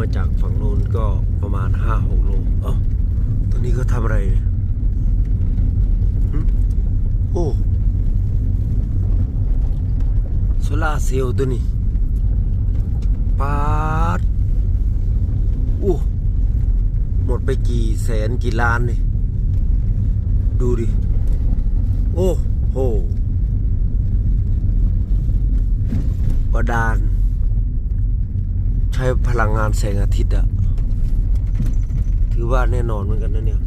มาจากฝั่งโน้นก็ประมาณห้าหกโลเอ้าตอนนี้เขาทำอะไรโอ้โซล่าเซลล์ตัวนี้ปาดอู้หมดไปกี่แสนกี่ล้านนี่ดูดิ โอ้โหบาดาลใช้พลังงานแสงอาทิตย์อะถือว่าแน่นอนเหมือนกันนะเนี่ย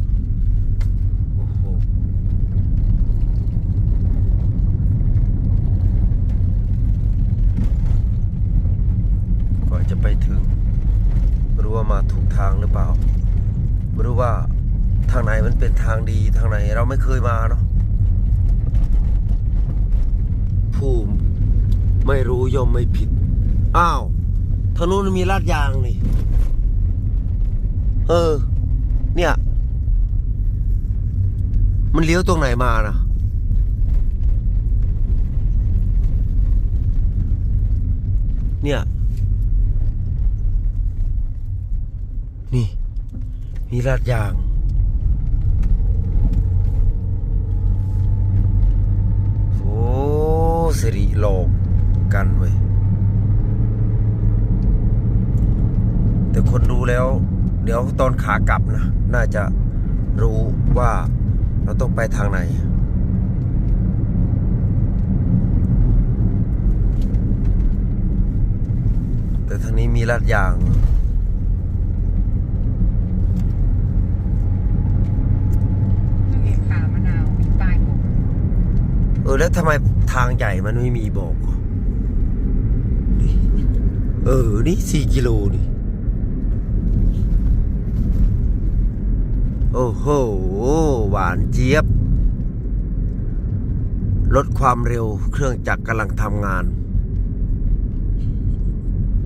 กว่าจะไปถึงไม่รู้ว่ามาถูกทางหรือเปล่าไม่รู้ว่าทางไหนมันเป็นทางดีทางไหนเราไม่เคยมาเนาะผู้ไม่รู้ย่อมไม่ผิด อ้าว ทางนู้นมีลาดยางนี่ เออ เนี่ย มันเลี้ยวตรงไหนมานะเนี่ย นี่ มีลาดยางโอ้สิริโลกกันเว้ย แต่คนรู้แล้ว เดี๋ยวตอนขากลับนะ น่าจะรู้ว่าเราต้องไปทางไหน แต่ทางนี้มีลาดยาง มีขามะนาวมีป้ายบอกเออ แล้วทำไมทางใหญ่มันไม่มีบอกอะนี่เออ นี่สี่กิโลนี่ โอ้โห หวานเจี๊ยบ ลดความเร็วเครื่องจักรกำลังทำงาน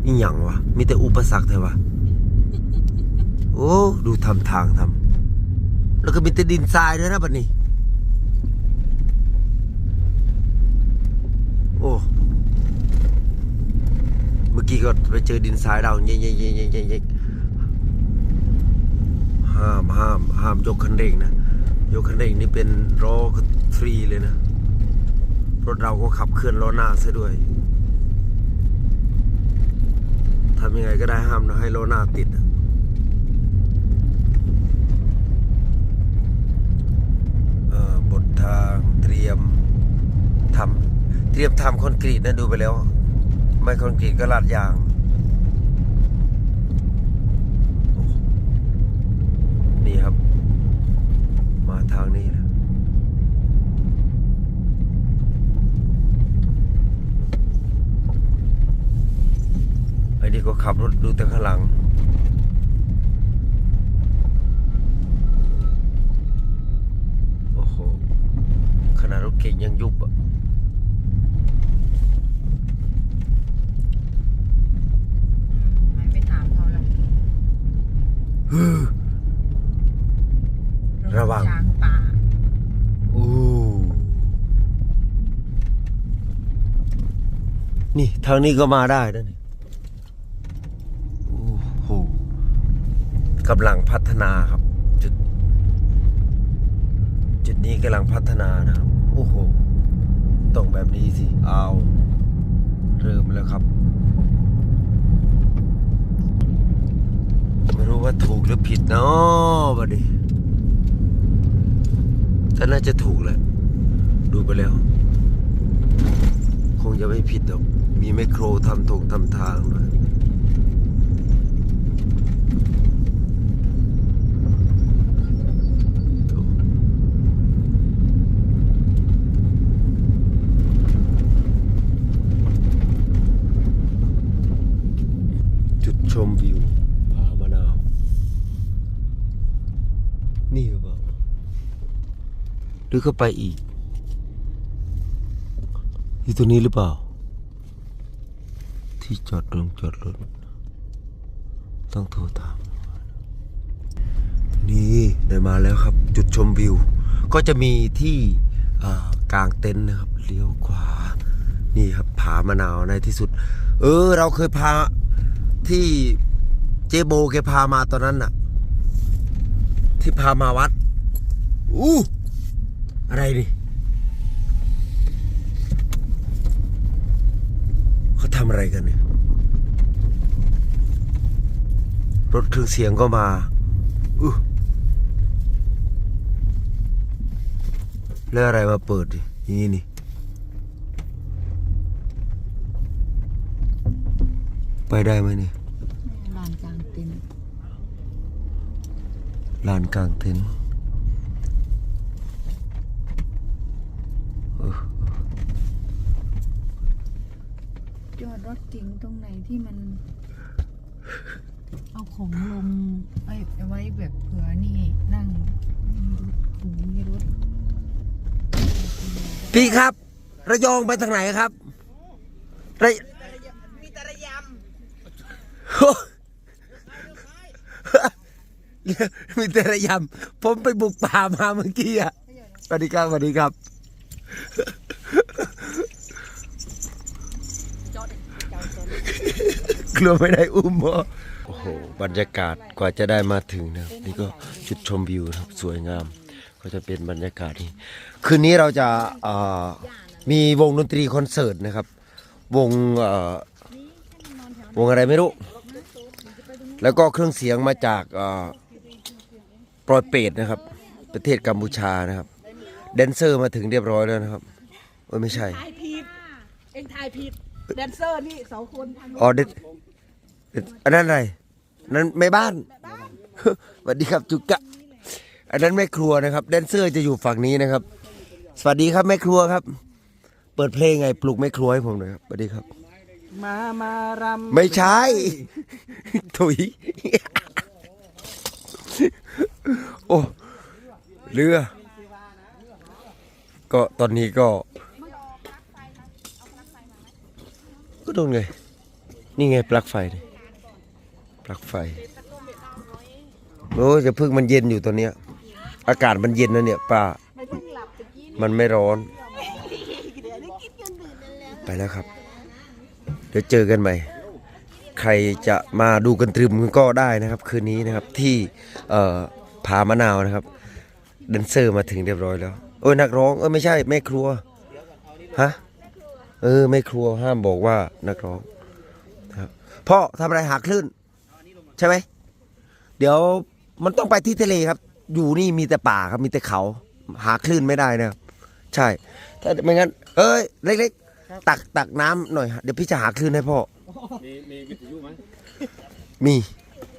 นี่หยังวะ มีแต่อุปสรรคเท่วะ โอ้ ดูทำทางทำ แล้วก็มีแต่ดินทรายด้วยนะบัดนี้ โอ้ เมื่อกี้ก็ไปเจอดินทรายเราเย่เย่เย่เย่เย่เย่ ห้ามห้ามห้ามยกคันเร่งนะ ยกคันเร่งนี่เป็นล้อฟรีเลยนะ รถเราก็ขับเคลื่อนล้อหน้าซะด้วยทำยังไงก็ได้ห้ามนะให้ล้อหน้าติดเอ่อบททางเตรียมทำเตรียมทำคอนกรีตนะดูไปแล้ว ไม่คอนกรีตก็ลาดยางโอ้นี่ครับ มา ทางนี้นะไอ้นี่ก็ขับรถดูแต่ข้างหลังโอ้โหขนาดรถเก่งยังยุบอะ อืมมันไปถามเขาแล้ว ฮึระวัง ช้างป่า อู้ นี่ทางนี้ก็มาได้นะโอ้โหกำลังพัฒนาครับ จุด จุดนี้กำลังพัฒนานะครับ โอ้โหต้องแบบนี้สิเอาเริ่มแล้วครับ ไม่รู้ว่าถูกหรือผิดเนาะบัดนี้แต่น่าจะถูกแหละดูไปแล้ว คงจะไม่ผิดหรอก มีไมโครทำถงทำทางด้วยจุดชมวิวผามะนาว นี่หรือเปล่าหรือก็ไปอีก อยู่ตรงนี้หรือเปล่า ที่จอดลงจอดรถ ต้องโทรถาม นี่ได้มาแล้วครับ จุดชมวิว ก็จะมีที่กลางเต็นท์นะครับ เลี้ยวขวา นี่ครับผามะนาวในที่สุด เออ เราเคยพาที่เจโบแกพามาตอนนั้นน่ะ ที่พามาวัดอู้อะไรนี่ เขาทำอะไรกันเนี่ยรถเครื่องเสียงก็มาอู้แล้วอะไรมาเปิดดินี่นี่ ไปได้ไหมเนี่ยลานกลางเต็นท์ลานกลางเต็นท์เออ จอด รถเก๋งตรงไหนที่มัน เอาของลงไอ้เอาไว้แบบเผื่อนี่นั่งถุงในรถพี่ครับ ระยองไปทางไหนครับระมีแต่ระยโอ้มีแต่ระยำผมไปบุกป่ามาเมื่อกี้อะสวัสดีครับสวัสดีครับ กลัวไม่ได้อุ้มบ่โอ้โหบรรยากาศกว่าจะได้มาถึงนะครับนี่ก็จุดชมวิวนะครับสวยงาม ก็จะเป็นบรรยากาศนี้คืนนี้เราจะเอ่อมีวงดนตรีคอนเสิร์ตนะครับ วงเอ่อวงอะไรไม่รู้ แล้วก็เครื่องเสียงมาจากเอ่อปลอยเป็ดนะครับ ประเทศกัมพูชานะครับแดนเซอร์มาถึงเรียบร้อยแล้วนะครับเออไม่ใช่ำทายผิดเอ็งทายผิด แดนเซอร์นี่สองคนทางโน้นอ๋อเด็ดเด็ดอันนั้นอะไรนั้นแม่บ้านสวัสดีครับจุกกะ อันนั้นแม่ครัวนะครับ แดนเซอร์จะอยู่ฝั่งนี้นะครับ สวัสดีครับแม่ครัวครับ เปิดเพลงไงปลุกแม่ครัวให้ผมหน่อยครับสวัสดีครับ มามารำไม่ใช่ ถุย โอ้ เรือ ก็ตอนนี้ก็ ก็โดนไง นี่ไงปลั๊กไฟนี่ปลั๊กไฟโอ้ยจะพึ่งมันเย็นอยู่ตอนเนี้ย อากาศมันเย็นนะเนี่ยป้า มันไม่ร้อน ไปแล้วครับ เดี๋ยวเจอกันใหม่ ใครจะมาดูกันตรึมก็ได้นะครับ คืนนี้นะครับที่เอ่อผามะนาวนะครับแดนเซอร์มาถึงเรียบร้อยแล้วเออนักร้องเออไม่ใช่แม่ครัวฮะ เออแม่ครัวห้ามบอกว่านักร้องครับพ่อทำอะไรหาคลื่น ใช่ไหมเดี๋ยวมันต้องไปที่ทะเลครับ อยู่นี่มีแต่ป่าครับมีแต่เขา หาคลื่นไม่ได้นะครับใช่ ถ้าไม่งั้น เอ้ยเล็กๆตักตักน้ำหน่อย เดี๋ยวพี่จะหาคลื่นให้พ่อมีมีวิทยุไหมมี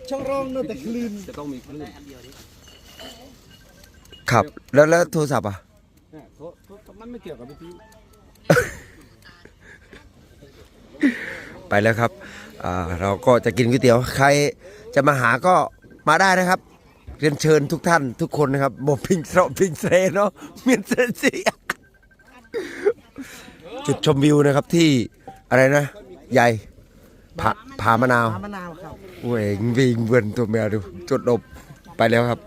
ช่องร้องโน้ตแต่คลื่นจะต้องมีคลื่นครับ แล้วแล้วโทรศัพท์อะ เนี่ยโทรโทรมันไม่เกี่ยวกับวิทยุ ไปแล้วครับอ่าเราก็จะกินก๋วยเตี๋ยวใครจะมาหาก็มาได้นะครับเรียนเชิญทุกท่านทุกคนนะครับบพิงเสาะพิงเซเนาะเมียนเซนเซียจุดชมวิวนะครับที่อะไรนะ ใหญ่ผาผามะนาวมะนาวครับเวงวิงเวินตัวแมวดูจุดดบไปแล้วครับ